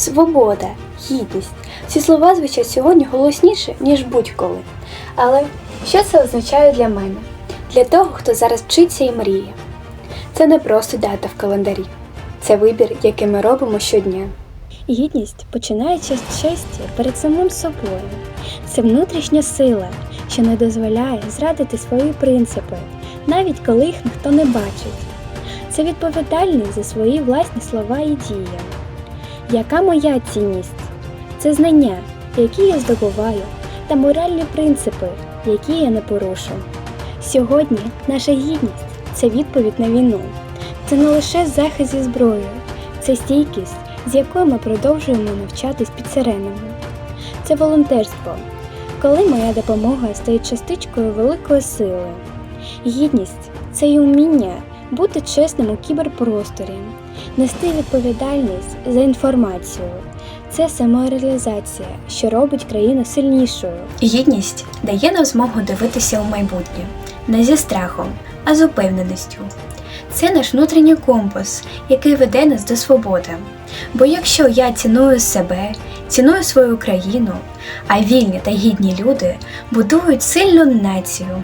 свобода, гідність. Ці слова звучать сьогодні голосніше, ніж будь-коли. Але що це означає для мене? Для того, хто зараз вчиться і мріє. Це не просто дата в календарі, це вибір, який ми робимо щодня. Гідність починається з честі перед самим собою. Це внутрішня сила, що не дозволяє зрадити свої принципи, навіть коли їх ніхто не бачить. Це відповідальність за свої власні слова і дії. Яка моя цінність? Це знання, які я здобуваю, та моральні принципи, які я не порушу. Сьогодні наша гідність це відповідь на війну. Це не лише захист зі зброєю, це стійкість, з якою ми продовжуємо навчатись під сиренами. Це волонтерство, коли моя допомога стає частичкою великої сили. Гідність це й уміння бути чесним у кіберпросторі, нести відповідальність за інформацію. Це самореалізація, що робить країну сильнішою. Гідність дає нам змогу дивитися у майбутнє не зі страхом, а з упевненістю. Це наш внутрішній компас, який веде нас до свободи. Бо якщо я ціную себе, ціную свою країну, а вільні та гідні люди будують сильну націю.